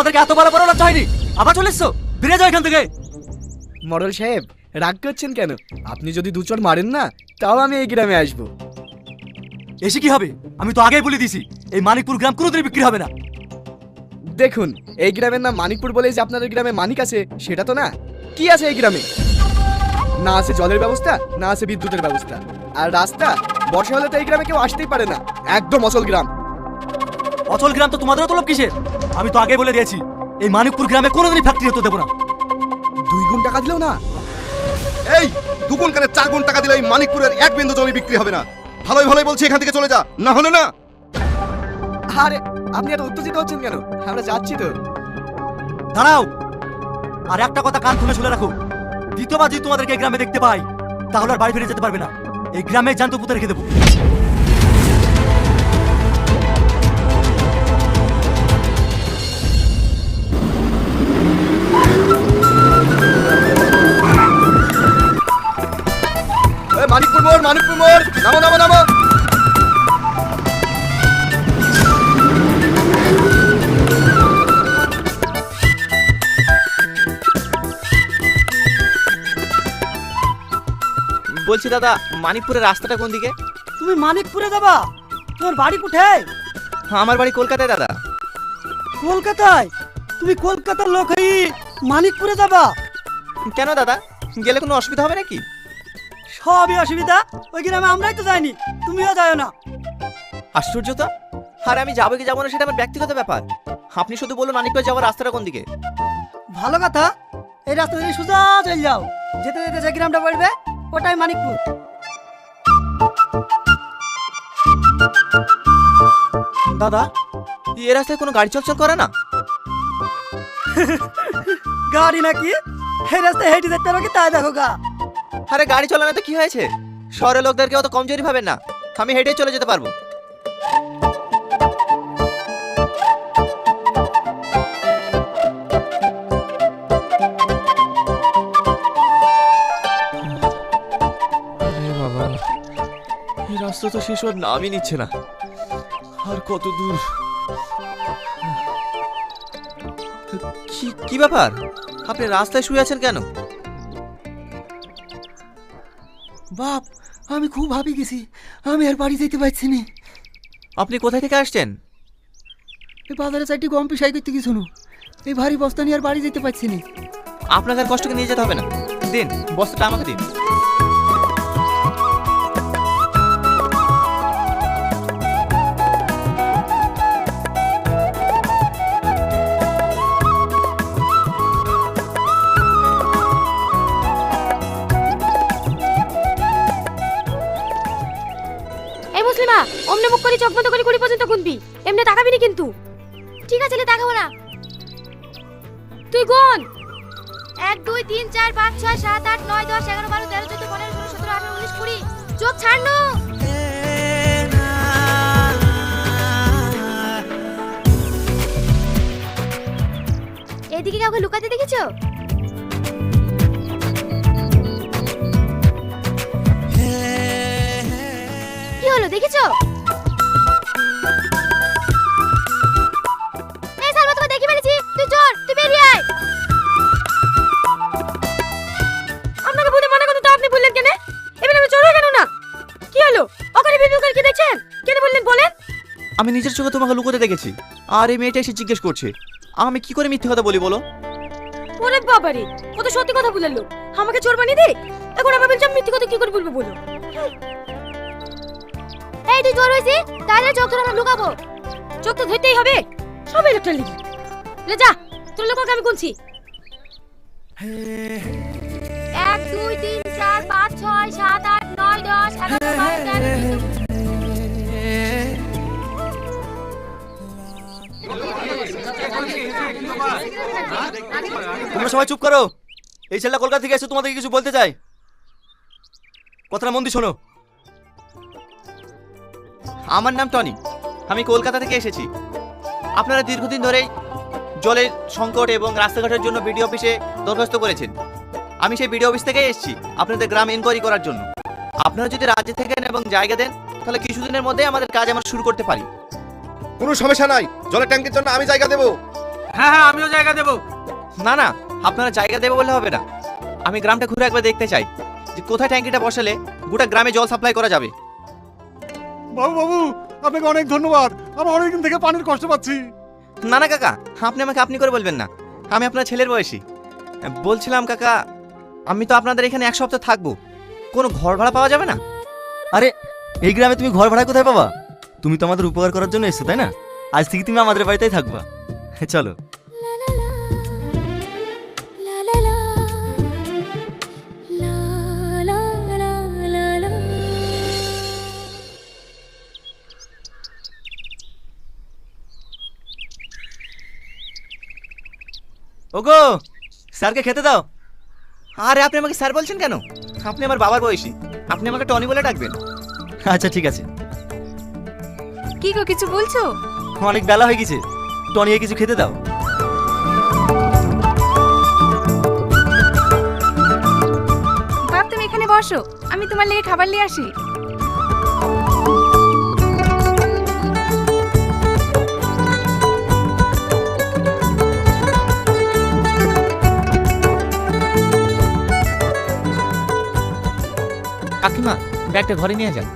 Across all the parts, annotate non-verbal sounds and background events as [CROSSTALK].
তোমাদেরকে এত বড় বড় লজ্জা হয়নি? আবার চলে এসছো? ফিরে যাও এখান থেকে। মডেল সাহেব রাগ করছেন কেন? আপনি যদি দু চড় মারেন না তাও আমি এই গ্রামে আসব। এসে কি হবে? আমি তো আগেই বলে দিছি এই মানিকপুর গ্রাম কোনোদিনই বিক্রি হবে না। দেখুন এই গ্রামের নাম মানিকপুর বলে যে আপনাদের গ্রামে মানিক আছে সেটা তো না? কি আছে এই গ্রামে? না আছে জলের ব্যবস্থা না আছে বিদ্যুতের ব্যবস্থা। আর রাস্তা বর্ষা হলে তো এই গ্রামে কেউ আসতেই পারে না। একদম অসল গ্রাম। অচল গ্রাম তো তোমাদেরও তলব কিসের? আমি তো আগে বলে দিয়েছি এই মানিকপুর গ্রামে কোনোদিনই ফ্যাক্টরি হতে দেবো না। দুই গুণ টাকা দিলেও না? এই দুগুণ কানে চার গুণ টাকা দিলে এই মানিকপুরের এক বিন্দু জমি বিক্রি হবে না। ভালোই ভালোই বলছি এখান থেকে চলে যা না হলে না। আরে আপনি এত উত্তেজিত হচ্ছেন কেন? আমরা যাচ্ছি তো। দাঁড়াও। আর একটা কথা কান খুলে শুনে রাখো। দ্বিতীয়বার যদি তোমাদেরকে এই গ্রামে দেখতে পাই তাহলে আর বাড়ি ফিরে যেতে পারবে না। এই গ্রামে জানতো পুঁতে রেখে দেবো। বলছি দাদা মানিকপুরের রাস্তাটা কোন দিকে? তুমি মানিকপুরে যাবা? তোমার বাড়ি কোথায়? আমার বাড়ি কলকাতায় দাদা। কলকাতায়? তুমি কলকাতার লোক হই মানিকপুরে যাবা? কেন দাদা? গেলে কোনো অসুবিধা হবে নাকি? সবই অসুবিধা। ওই গ্রামে আমরাই তো যাইনি। তুমিও যাও না। আশ্চর্য তো? আর আমি যাব কি যাব না সেটা আমার ব্যক্তিগত ব্যাপার। আপনি শুধু বলুন মানিকপুর যাওয়ার রাস্তাটা কোন দিকে? ভালো কথা। এই রাস্তা দিয়ে সোজা চলে যাও। যেতে যেতে যে গ্রামটা পড়বে ওটাই মানিকপুর? দাদা এ রাস্তায় কোনো গাড়ি চলাচল করে না? গাড়ি নাকি? এই রাস্তায় হেঁটে দেখতে পারো কি তাই দেখো গা। আরে গাড়ি চালানো তো কি হয়েছে? শহরের লোকদেরকে অত কমজোরি ভাবেন না। আমি হেঁটেই চলে যেতে পারব। তো শেষ হওয়ার নামই নিচ্ছে না। আর কত দূর? কি কি ব্যাপার? আপনি রাস্তায় শুয়ে আছেন কেন? বাপ আমি খুব ভাবি গেছি। আমি আর বাড়ি যেতে পারছি না। আপনি কোথায় থেকে আসছেন? এই বাজারে চারটি গম পিসাই করতে কিছু এই ভারী বস্তা নিয়ে আর বাড়ি যেতে পারছি না। আপনাকে আর কষ্টকে নিয়ে যেতে হবে না। দিন বস্তাটা আমাকে দিন। অমনে মুখ করে চোখ বন্ধ করে কুড়ি পর্যন্ত গুনবি। এমনি তাকাবি না কিন্তু। ঠিক আছে তাকাবো না। তুই গুন। এক, দুই, তিন, চার, পাঁচ, ছয়, সাত, আট, নয়, দশ, এগারো, বারো, তেরো, চোদ্দ, পনেরো, ষোলো, সতেরো, আঠারো, উনিশ, কুড়ি, চোখ ছাড়লো এদিকে কাউকে লুকাতে দেখেছ? কি হলো, দেখেছ? নিজের চোখে তোমাকে লুকোতে দেখেছি আর এই মেয়েটা এসে জিজ্ঞেস করছে আমি কি করে মিথ্যে কথা বলি বলো ওরে কত সত্যি কথা বললেন লোক আমাকে চোর বানিয়ে দে এখন আবার বলছি মিথ্যে কথা কি করে বলব বলো এই তুই চোর হয়েছি তাহলে চোখ আমরা লুকাবো চোখ তো ধরতেই হবে সবাই লোকটা লিখি লে যা তোর লোক আমি গুনছি এক দুই তিন চার পাঁচ ছয় সাত আট নয় দশ এগারো বারো তেরো তোমরা সবাই চুপ করো। এই ছেলেটা কলকাতা থেকে এসে তোমাদেরকে কিছু বলতে চাই কথাটা মন দিয়ে শোনো। আমার নাম টনি। আমি কলকাতা থেকে এসেছি। আপনারা দীর্ঘদিন ধরেই জলের সংকট এবং রাস্তাঘাটের জন্য বিডিও অফিসে দরখাস্ত করেছেন। আমি সেই বিডিও অফিস থেকেই এসেছি আপনাদের গ্রাম এনকোয়ারি করার জন্য। আপনারা যদি রাজ্যে থাকেন এবং জায়গা দেন, তাহলে কিছুদিনের মধ্যে আমাদের কাজ আমরা শুরু করতে পারি। কোনো সমস্যা নাই। জলের ট্যাঙ্কের জন্য আমি জায়গা দেবো। হ্যাঁ হ্যাঁ আমিও জায়গা দেবো। না না আপনারা জায়গা দেবে বলে হবে না। আমি গ্রামটা ঘুরে একবার দেখতে চাই। যে কোথায় ট্যাঙ্কিটা বসালে গোটা গ্রামে জল সাপ্লাই করা যাবে। বাবু বাবু আপনাকে অনেক ধন্যবাদ। আমরা অনেকদিন থেকে পানির কষ্ট পাচ্ছি। না না কাকা আপনি আমাকে আপনি করে বলবেন না। আমি আপনার ছেলের বয়সী। বলছিলাম কাকা আমি তো আপনাদের এখানে এক সপ্তাহ থাকব। কোনো ঘর ভাড়া পাওয়া যাবে না? আরে এই গ্রামে তুমি ঘর ভাড়া কোথায় পাবা? তুমি তো আমাদের উপকার করার জন্য এসছো, তাই না? আজ থেকে তুমি আমাদের বাড়িতেই থাকবা। চলো। ওগো, স্যারকে খেতে দাও। আরে, আপনি আমাকে স্যার বলছেন কেন? আপনি আমার বাবার বয়সী। আপনি আমাকে টনি বলে ডাকবেন। আচ্ছা ঠিক আছে। কি গো কিছু বলছো? অনেক বেলা হয়ে গেছে। টনিয়ে কিছু খেতে দাও। বাপ তুমি এখানে বসো। আমি তোমার লেগে খাবার নিয়ে আসি। কাকিমা ব্যাগটা ঘরে নিয়ে যান।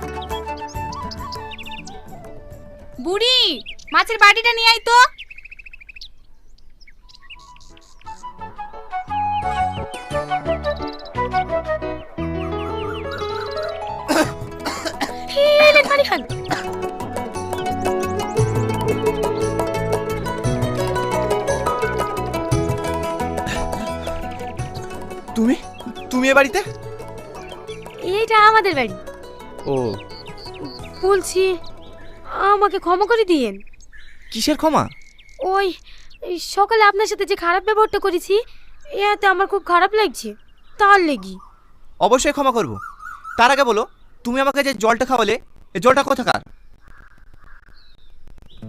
মাছের বাটিটা নিয়ে আই তো। তুমি? তুমি এ বাড়িতে? এইটা আমাদের বাড়ি। ও। বলছি আমাকে ক্ষমা করে দিয়েন। কিসের ক্ষমা? ওই সকালে আপনার সাথে যে খারাপ ব্যবহারটা করেছি এতে আমার খুব খারাপ লাগছে। তার লেগি। অবশ্যই ক্ষমা করব। তার আগে বলো তুমি আমাকে যে জলটা খাওয়ালে এই জলটা কোথাকার?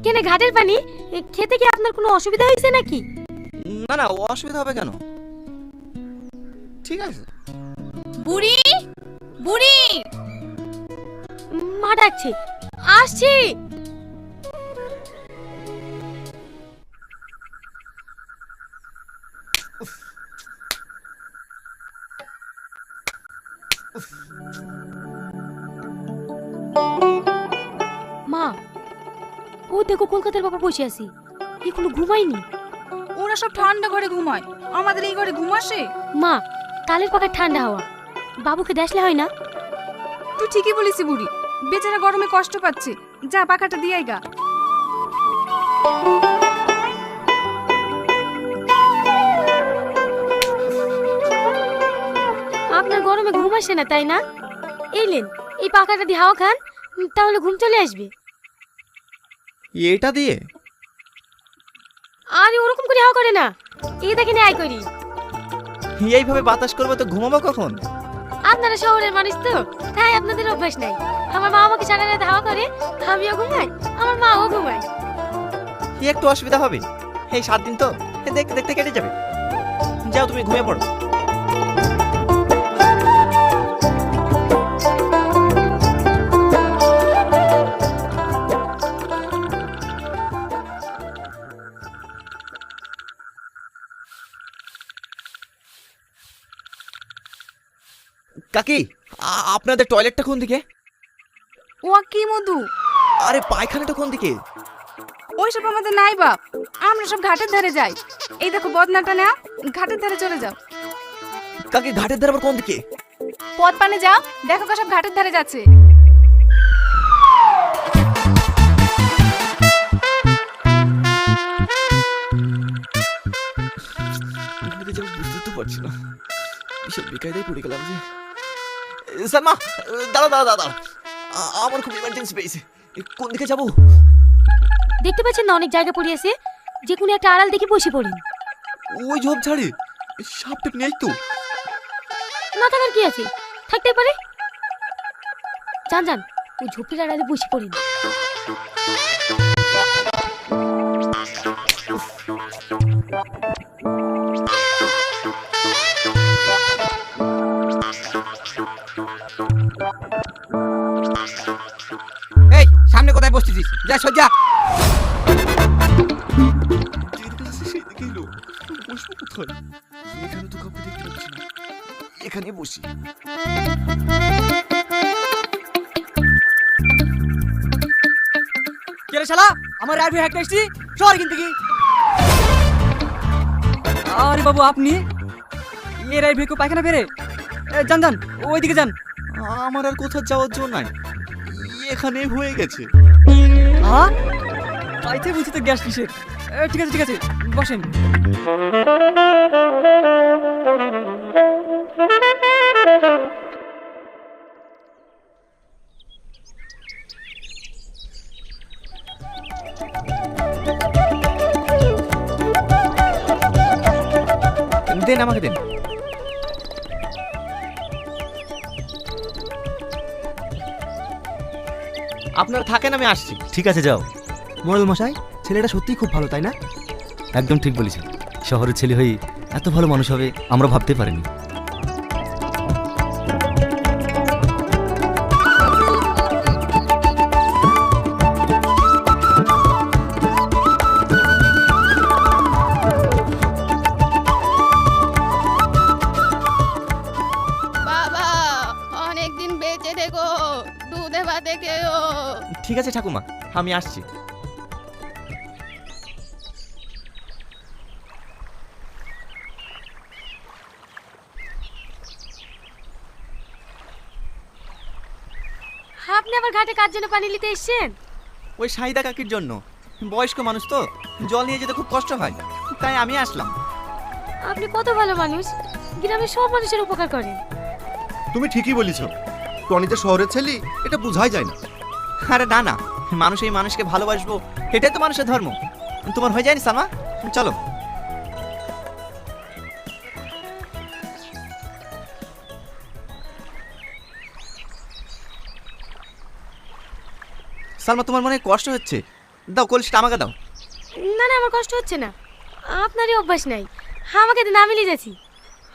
কেনে ঘাটের পানি? এ, খেতে কি আপনার কোনো অসুবিধা হয়েছে নাকি? না না অসুবিধা হবে কেন? ঠিক আছে। বুড়ি! বুড়ি! মা ডাকছে। আসছি। মা ও দেখো কলকাতার বাবা বসে আছি। এগুলো ঘুমাইনি ওরা সব ঠান্ডা ঘরে ঘুমায়। আমাদের এই ঘরে ঘুম আসে? মা কালের পাখার ঠান্ডা হাওয়া। বাবুকে দেখলে হয় না? তুই ঠিকই বলিস বুড়ি। বেচারা গরমে কষ্ট পাচ্ছে। যা পাখাটা দিয়াই গা। আপনার গরমে ঘুম আসে না তাই না? এলেন এই পাখাটা দিয়ে হাওয়া খান তাহলে ঘুম চলে আসবে। এটা দিয়ে? আরে ওরকম করে হাওয়া করে না। এই দেখেন আয় করি। এইভাবে বাতাস করব তো ঘুমাবো কখন? আপনারা শহরের মানুষ তো। তাই আপনাদের অভ্যাস নাই। আমার মা আমাকে সারা রাত হাওয়া করে, আমিও ঘুমাই, আমার মাও ঘুমায়। কি একটু অসুবিধা হবে? এই সাত দিন তো দেখতে দেখতে কেটে যাবে। যাও, তুমি ঘুমিয়ে পড়ো। কাকি আপনাদের টয়লেটটা কোন দিকে? ও কি মধু? আরে পায়খানাটা কোন দিকে? ওইসব আমাদের নাই বাপ। আমরা সব ঘাটের ধারে যাই। এই দেখো বদনাটা না ঘাটের ধারে চলে যাও। কাকি ঘাটের ধারে আবার কোন দিকে? পথ পানে যাও দেখো সব ঘাটের ধারে যাচ্ছে। বুঝতে তো পারছি না। বিশাল বেকায়দায় পড়ে গেলাম যে সালমা দাঁড়া দাঁড়া দাঁড়া আমার খুব ইমার্জেন্সি পেয়েছে। কোন দিকে যাব? দেখতে পাচ্ছেন না অনেক জায়গা পড়ে আছে। যে কোনো একটা আড়াল দেখে বসে পড়ি ওই ঝোপ ঝাড়ে সাপটা নেই তো। না থাকার কি আছে? থাকতে পারে? যান যান। ওই ঝোপের আড়ালে বসে পড়েন। সজ্জা এখানে বসি। কে শালা? আমার রাইফেল হ্যাক এসছি কিনতে কি আরে বাবু, আপনি? এ রাইফেল কেউ পায়খানা বেরে যান যান, ওইদিকে যান। আমার আর কোথাও যাওয়ার জন্য নাই। এখানে হয়ে গেছে। হ্যাঁ পাইতে বুঝি তো গ্যাস কিসের ঠিক আছে ঠিক আছে বসেন। দেন আমাকে দেন। আপনারা থাকেন আমি আসছি। ঠিক আছে যাও। মরল মশাই ছেলেটা সত্যিই খুব ভালো তাই না? একদম ঠিক বলেছেন। শহরের ছেলে হয়ে এত ভালো মানুষ হবে আমরা ভাবতে পারিনি। বেঁচে দেখো দুধে ভাতে খেয়েও। ঠিক আছে ঠাকুমা আমি আসছি। আপনি আবার ঘাটে কার জন্য পানি নিতে এসেছেন? ওই সাহিদা কাকির জন্য। বয়স্ক মানুষ তো জল নিয়ে যেতে খুব কষ্ট হয়। তাই আমি আসলাম। আপনি কত ভালো মানুষ গ্রামের সব মানুষের উপকার করেন। তুমি ঠিকই বলেছ। টনি যে শহরের ছেলে এটা বোঝাই যায় না। আরে না না মানুষ এই মানুষকে ভালোবাসবো এটাই তো মানুষের ধর্ম। তোমার হয়ে যায়নি সালমা? চলো। সালমা তোমার মনে কষ্ট হচ্ছে? দাও কলসিটা আমাকে দাও। না না আমার কষ্ট হচ্ছে না। আপনারই অভ্যাস নাই। আমাকে দিন আমি নিয়ে যাচ্ছি।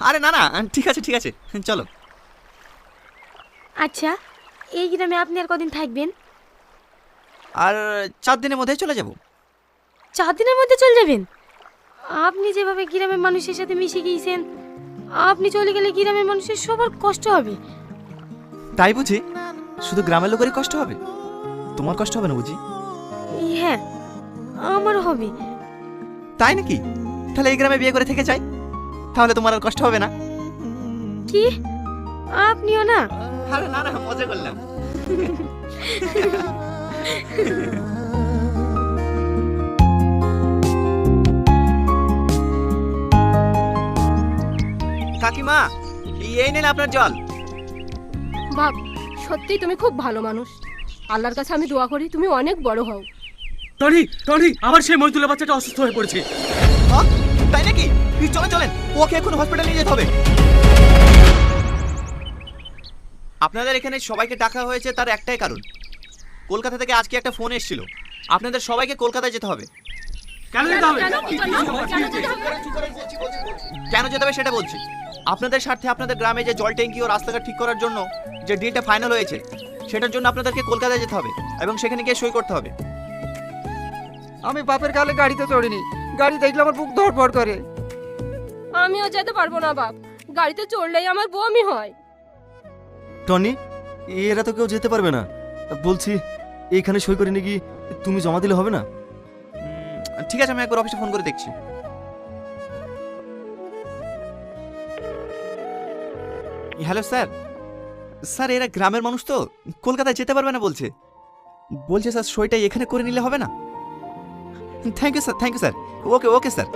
আরে না না ঠিক আছে ঠিক আছে চলো। আচ্ছা এই গ্রামে আপনি আর কদিন থাকবেন? আর চার দিনের মধ্যেই চলে যাব। চার দিনের মধ্যে চলে যাবেন? আপনি যেভাবে গ্রামের মানুষের সাথে মিশে গিয়েছেন আপনি চলে গেলে গ্রামের মানুষের সবার কষ্ট হবে। তাই বুঝি? শুধু গ্রামের লোকেরই কষ্ট হবে? তোমার কষ্ট হবে না বুঝি? হ্যাঁ আমারও হবে। তাই নাকি? তাহলে এই গ্রামে বিয়ে করে থেকে যাই। তাহলে তোমার আর কষ্ট হবে না। কি? আপনিও না? আরে না না মজা করলাম। কাকিমা এই নেন আপনার জল। বাপ সত্যি তুমি খুব ভালো মানুষ। আল্লাহর কাছে আমি দোয়া করি তুমি অনেক বড় হও। টনি টনি আবার সেই মজদুলের বাচ্চাটা অসুস্থ হয়ে পড়েছে। হ্যাঁ? তাই নাকি? চলে চলেন ওকে এখন হসপিটালে নিয়ে যেতে হবে। আপনাদের এখানে সবাইকে ডাকা হয়েছে তার একটাই কারণ। কলকাতা থেকে আজকে একটা ফোন এসেছিল। আপনাদের সবাইকে কলকাতায় যেতে হবে। কেন যেতে হবে? কেন যেতে হবে? সেটা বলছি। আপনাদের স্বার্থে আপনাদের গ্রামে যে জল ট্যাঙ্কি ও রাস্তাঘাট ঠিক করার জন্য যে ডিলটা ফাইনাল হয়েছে সেটার জন্য আপনাদেরকে কলকাতায় যেতে হবে এবং সেখানে গিয়ে সই করতে হবে। আমি বাপের কালে গাড়িতে চড়িনি। গাড়ি দেখলে আমার বুক ধড়ফড় করে। আমিও যেতে পারব না বাপ। গাড়িতে চড়লেই আমার বমি হয়। টনি, এরা তো কেউ যেতে পারবে না। বলছি এইখানে সই করে নিয়ে তুমি জমা দিলে হবে না? ঠিক আছে, আমি একবার অফিসে ফোন করে দেখছি। Hello sir. স্যার, এরা গ্রামের মানুষ তো, কলকাতায় যেতে পারবে না বলছে। বলছে স্যার সইটা এখানে করে নিলে হবে না? Thank you sir thank you sir okay okay sir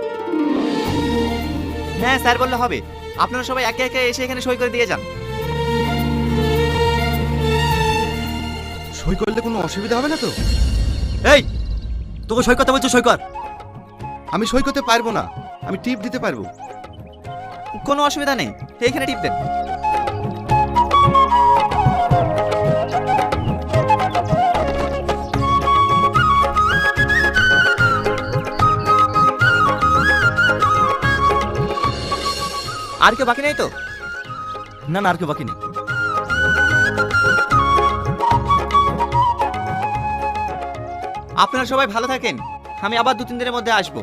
হ্যাঁ স্যার বললে হবে। আপনারা সবাই একে একে এসে এখানে সই করে দিয়ে যান। সই করলে কোনো অসুবিধা হবে না তো? এই তোকে সই কথা বলছো সই কর। আমি সই করতে পারব না। আমি টিপ দিতে পারব। কোনো অসুবিধা নেই এখানে টিপ দেন আর কেউ বাকি নেই তো? না না আর কেউ বাকি নেই। আপনারা সবাই ভালো থাকেন। আমি আবার দু তিন দিনের মধ্যে আসব।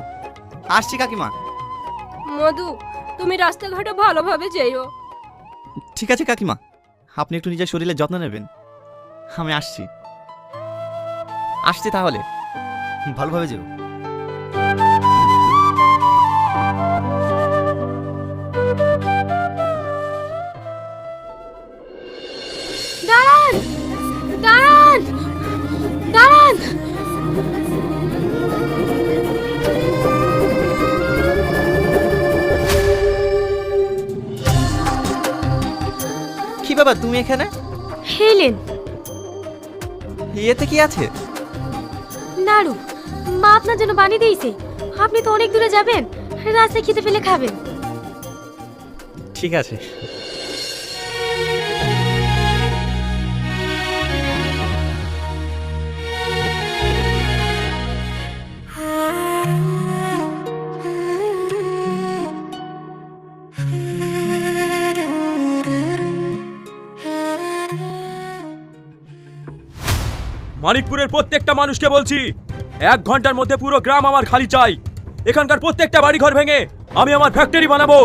আসছি কাকিমা। মধু তুমি রাস্তাঘাটে ভালোভাবে যেও ঠিক আছে কাকিমা। আপনি একটু নিজের শরীরের যত্ন নেবেন। আমি আসছি। আসছি তাহলে। ভালোভাবে যেও বাবা তুমি এখানে? হেলেন। ইয়েতে কি আছে? নাড়ু মা আপনার জন্য বানিয়ে দিয়েছে। আপনি তো অনেক দূরে যাবেন রাস্তায় খেতে ফেলে খাবেন। ঠিক আছে। মানিকপুরের প্রত্যেকটা মানুষকে বলছি এক ঘণ্টার মধ্যে পুরো গ্রাম আমার খালি চাই। এখানকার প্রত্যেকটা বাড়ি ঘর ভেঙে আমি আমার ফ্যাক্টরি বানাবো।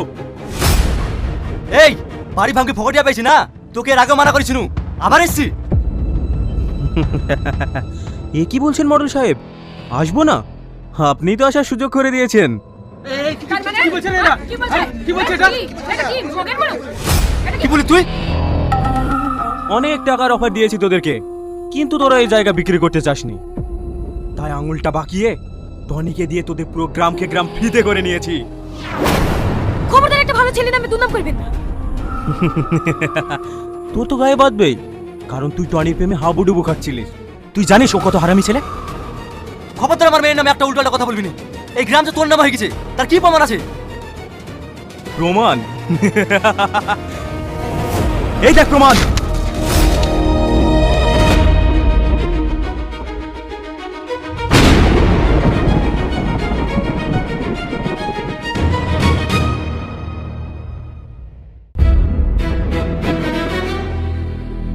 এই বাড়ি ভাঙকে ফকটিয়া পেয়েছি না? তোকে এর আগে মানা করেছিনু আবার এসছি। এ কি বলছেন মডেল সাহেব? আসব না? আপনি তো আসার সুযোগ করে দিয়েছেন। কি বলছেন এরা? কি বলছে এটা কি? বলি তুই? অনেক টাকার অফার দিয়েছি তোদেরকে। কিন্তু তোরা এই জায়গা বিক্রি করতে চাসনি তাই আঙুলটা বাকিয়ে টনিকে দিয়ে তোদের পুরো গ্রামকে গ্রাম ফ্রিতে করে নিয়েছি। খবরদার একটা ভালো ছেলে নামে দুর্নাম করবেন না। [LAUGHS] তোর তো গায়ে বাঁধবেই কারণ তুই টনির প্রেমে হাবুডুবু খাচ্ছিলিস। তুই জানিস ও কত হারামি ছেলে? খবরদার আমার মেয়ের নামে একটা উল্টাটা কথা বলবি না। এই গ্রাম যে তোর নাম হয়ে গেছে তার কি প্রমাণ আছে? প্রমাণ? [LAUGHS] এই দেখ প্রমাণ।